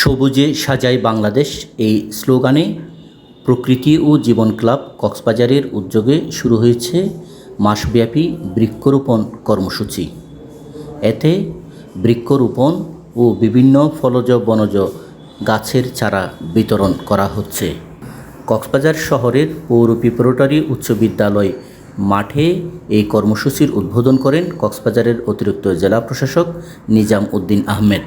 সবুজে সাজাই বাংলাদেশ এই স্লোগানে প্রকৃতি ও জীবন ক্লাব কক্সবাজারের উদ্যোগে শুরু হয়েছে মাসব্যাপী বৃক্ষরোপণ কর্মসূচি। এতে বৃক্ষরোপণ ও বিভিন্ন ফলজ বনজ গাছের চারা বিতরণ করা হচ্ছে। কক্সবাজার শহরের পৌর প্রিপারেটরি উচ্চ বিদ্যালয় মাঠে এই কর্মসূচির উদ্বোধন করেন কক্সবাজারের অতিরিক্ত জেলা প্রশাসক নিজাম উদ্দিন আহমেদ।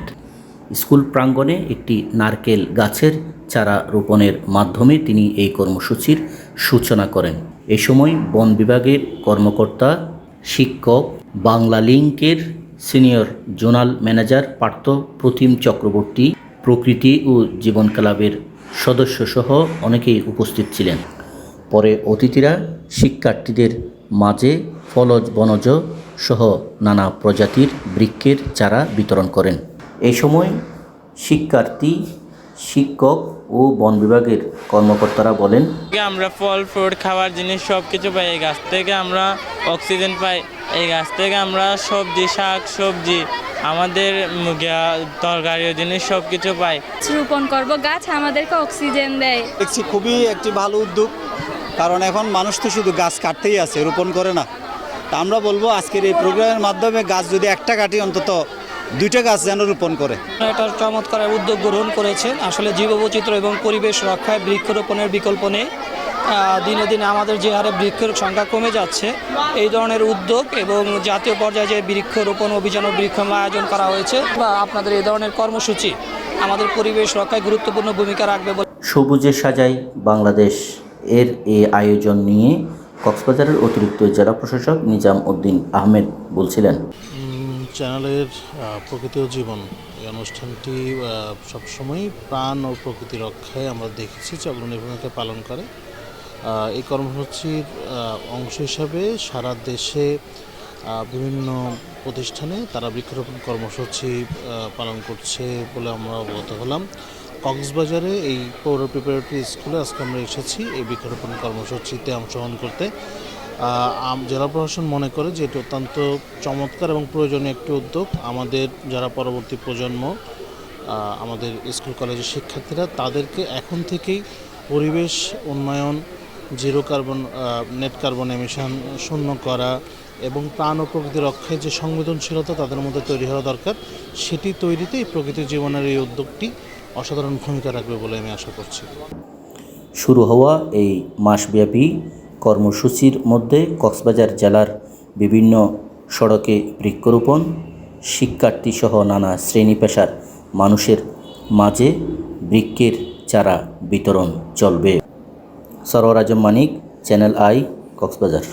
স্কুল প্রাঙ্গণে একটি নারকেল গাছের চারা রোপণের মাধ্যমে তিনি এই কর্মসূচির সূচনা করেন। এ সময় বন বিভাগের কর্মকর্তা, শিক্ষক, বাংলা লিংকের senior zonal manager Partha Pratim Chakraborty, প্রকৃতি ও জীবন ক্লাবের সদস্যসহ অনেকেই উপস্থিত ছিলেন। পরে অতিথিরা শিক্ষার্থীদের মাঝে ফলজ বনজ সহ নানা প্রজাতির বৃক্ষের চারা বিতরণ করেন। এই সময় শিক্ষার্থী শিক্ষক ও বন বিভাগের কর্মকর্তারা বলেন আমরা ফল ফ্রুট খাবার জিনিস সব কিছু পাই এই গাছ থেকে আমরা অক্সিজেন পাই এই গাছ থেকে আমরা সবজি শাক সবজি আমাদের উম, গিয়া- তরকারি জিনিস সব কিছু পাই রোপণ করব গাছ আমাদেরকে অক্সিজেন দেয়। দেখছি খুবই একটি ভালো উদ্যোগ কারণ এখন মানুষ তো শুধু গাছ কাটতেই আছে রোপণ করে না। তা আমরা বলব আজকের এই প্রোগ্রামের মাধ্যমে গাছ যদি একটা কাটি অন্তত দুইটা গাছ যেন রোপণ করে। এটা চমৎকার উদ্যোগ গ্রহণ করেছেন। আসলে জীববৈচিত্র্য এবং পরিবেশ রক্ষায় বৃক্ষরোপণের বিকল্প নেই। দিনে দিনে আমাদের যে হারে বৃক্ষের সংখ্যা কমে যাচ্ছে এই ধরনের উদ্যোগ এবং জাতীয় পর্যায়ে যে বৃক্ষরোপণ অভিযান ও বৃক্ষমেলা আয়োজন করা হয়েছে বা আপনাদের এই ধরনের কর্মসূচি আমাদের পরিবেশ রক্ষায় গুরুত্বপূর্ণ ভূমিকা রাখবে বলে সবুজে সাজাই বাংলাদেশ এর এই আয়োজন নিয়ে কক্সবাজারের অতিরিক্ত জেলা প্রশাসক নিজাম উদ্দিন আহমেদ বলছিলেন। চ্যানেলের প্রকৃতি ও জীবন। এই অনুষ্ঠানটি সবসময়ই প্রাণ ও প্রকৃতি রক্ষায় আমরা দেখেছি যে ভূমিকা পালন করে। এই কর্মসূচির অংশ হিসাবে সারা দেশে বিভিন্ন প্রতিষ্ঠানে তারা বৃক্ষরোপণ কর্মসূচি পালন করছে বলে আমরা অবগত হলাম। কক্সবাজারে এই পৌর প্রিপারেটরি স্কুলে আজকে আমরা এসেছি এই বৃক্ষরোপণ কর্মসূচিতে অংশগ্রহণ করতে। জেলা প্রশাসন মনে করে যে এটি অত্যন্ত চমৎকার এবং প্রয়োজনীয় একটি উদ্যোগ। আমাদের যারা পরবর্তী প্রজন্ম আমাদের স্কুল, কলেজের শিক্ষার্থীরা, তাদেরকে এখন থেকেই পরিবেশ উন্নয়ন zero carbon net carbon emission শূন্য করা এবং প্রাণ ও প্রকৃতি রক্ষায় যে সংবেদনশীলতা তাদের মধ্যে তৈরি হওয়া দরকার, সেটি তৈরিতে এই প্রকৃতি জীবনের এই উদ্যোগটি অসাধারণ ভূমিকা রাখবে বলে আমি আশা করছি। শুরু হওয়া এই মাসব্যাপী কর্মসূচির মধ্যে কক্সবাজার জেলার বিভিন্ন সড়কে বৃক্ষরোপণ শিক্ষার্থীসহ নানা শ্রেণি পেশার মানুষের মাঝে বৃক্ষের চারা বিতরণ চলবে। Sarowar Azam Manik, channel I, Cox's Bazar.